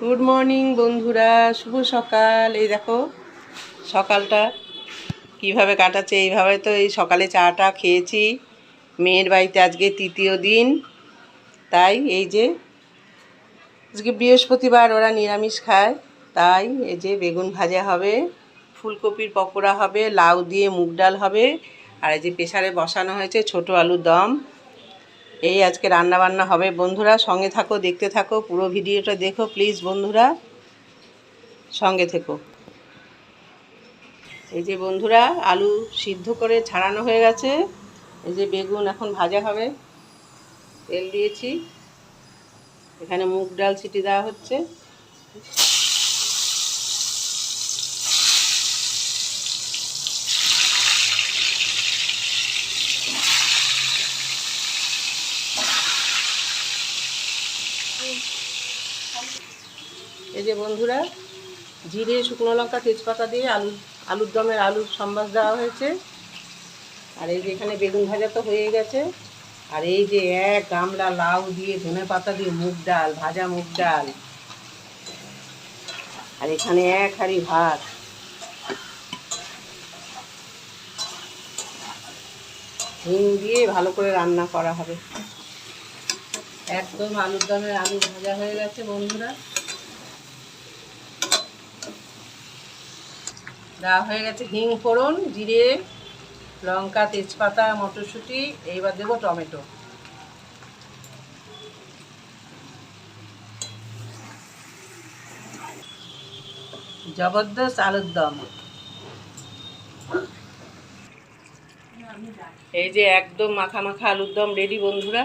Good morning বন্ধুরা। শুভ সকাল। এই দেখো, সকালটা কীভাবে কাটাচ্ছে, এইভাবে তো এই সকালে চাটা খেয়েছি। মেয়ের বাড়িতে আজকে তৃতীয় দিন। তাই এই যে, আজকে বৃহস্পতিবার ওরা নিরামিষ খায়। তাই এই যে বেগুন ভাজা হবে, ফুলকপির পকোড়া হবে, লাউ দিয়ে মুগ ডাল হবে, আর এই যে প্রেসারে বসানো হয়েছে ছোট আলুর দম। এই আজকে রান্না বান্না হবে। বন্ধুরা, সঙ্গে থাকো, দেখতে থাকো, পুরো ভিডিওটা দেখো প্লিজ বন্ধুরা। সঙ্গে থেকো। এই যে বন্ধুরা, আলু সিদ্ধ করে ছাড়ানো হয়ে গেছে। এই যে বেগুন এখন ভাজা হবে। তেল দিয়েছি। এখানে মুগ ডাল সিটি দেওয়া হচ্ছে। এই যে বন্ধুরা, জিরে, শুকনো লঙ্কা, তেজপাতা দিয়ে আলু আলুর দমের আলুর সম্বাস দেওয়া হয়েছে। আর এই যে এখানে বেগুন ভাজা তো হয়ে গেছে। আর এই যে এক গামলা লাউ দিয়ে ধনে পাতা দিয়ে মুগ ডাল, ভাজা মুগ ডাল। আর এখানে এক হাঁড়ি ভাত। হিং দিয়ে ভালো করে রান্না করা হবে। একদম আলুর দমের আলু ভাজা হয়ে গেছে বন্ধুরা। দেওয়া হয়ে গেছে, হিং ফোড়ন, জিরে, লঙ্কা, তেজপাতা, মটরশুঁটি, এইবার দেবো টমেটো। জবরদস্ত আলুর দম। এই যে একদম মাখা মাখা আলুর দম রেডি বন্ধুরা।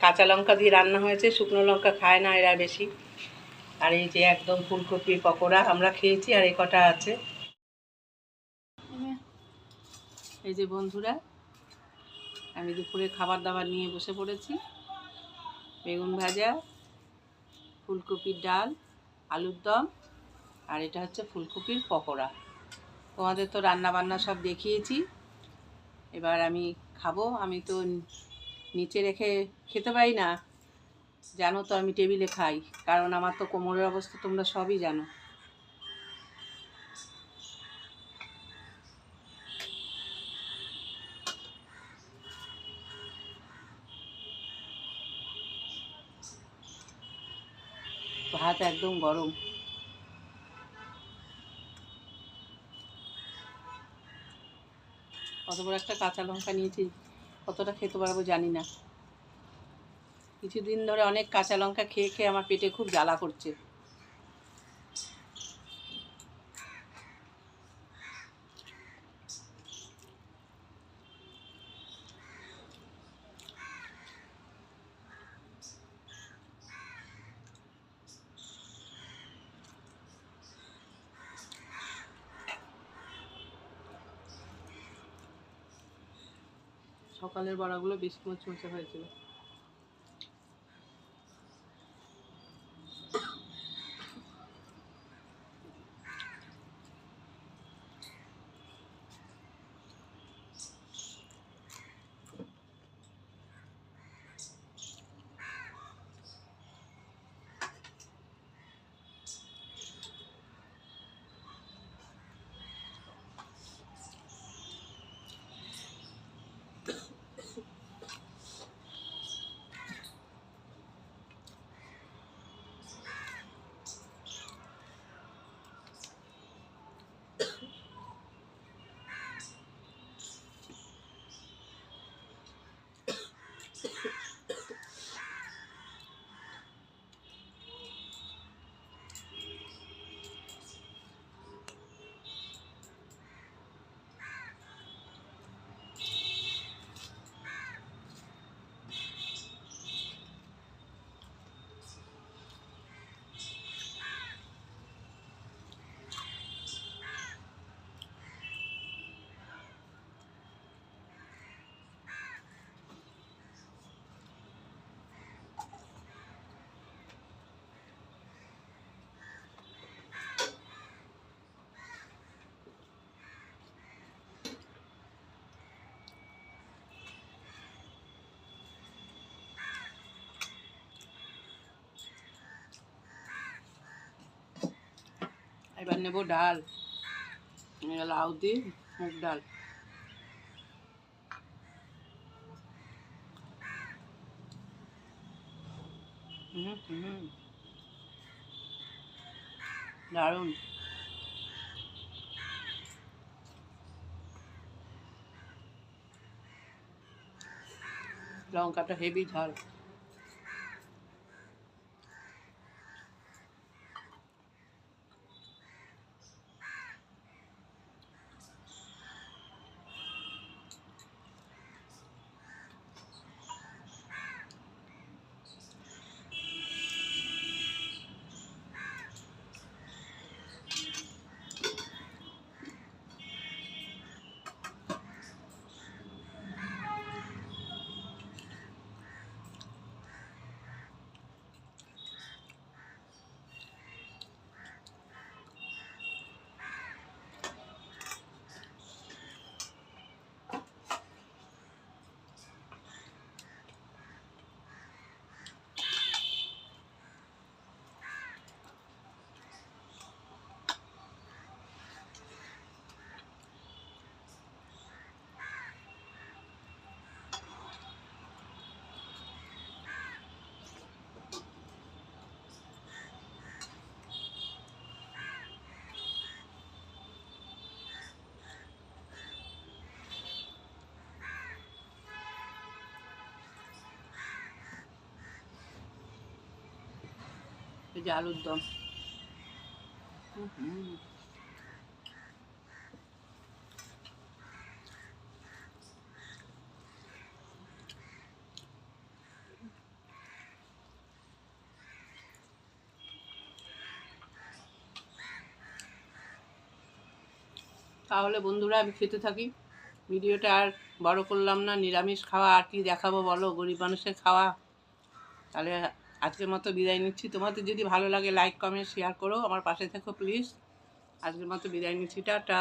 কাঁচা লঙ্কা দিয়ে রান্না হয়েছে, শুকনো লঙ্কা খায় না এরা বেশি। আর এই যে একদম ফুলকপির পকোড়া আমরা খেয়েছি, আর এই কটা আছে। এই যে বন্ধুরা, আমি দুপুরে খাবার দাবার নিয়ে বসে পড়েছি। বেগুন ভাজা, ফুলকপির ডাল, আলুর দম, আর এটা হচ্ছে ফুলকপির পকোড়া। তোমাদের তো রান্না বান্না সব দেখিয়েছি। এবার আমি খাব। আমি তো নিচে রেখে খেতে পারি না। জানো তো আমি টেবিলে খাই, কারণ আমার তো কোমরের অবস্থা তোমরা সবই জানো। ভাত একদম গরম। কত বড় একটা কাঁচা লঙ্কা নিয়েছি, কতটা খেতে পারব জানি না। কিছুদিন ধরে অনেক কাঁচা লঙ্কা খেয়ে খেয়ে আমার পেটে খুব জ্বালা করছে। সকালের বড়াগুলো বেশি মুচমুচে হয়েছিল। এবার নেব ডাল এই লাউ দিয়ে মুগ ডাল হুম হুম দারুণ লঙ্কাটা হেভি ঝাল এই যে আলুর দম। তাহলে বন্ধুরা, আমি খেতে থাকি। ভিডিওটা আর বড় করলাম না, নিরামিষ খাওয়া আর কি দেখাবো বলো? গরিব মানুষের খাওয়া। তাহলে আজকের মতো বিদায় নিচ্ছি। তোমাদের যদি ভালো লাগে লাইক কমেন্ট শেয়ার করো। আমার পাশে থেকো প্লিজ আজকের মতো বিদায় নিচ্ছি। টাটা।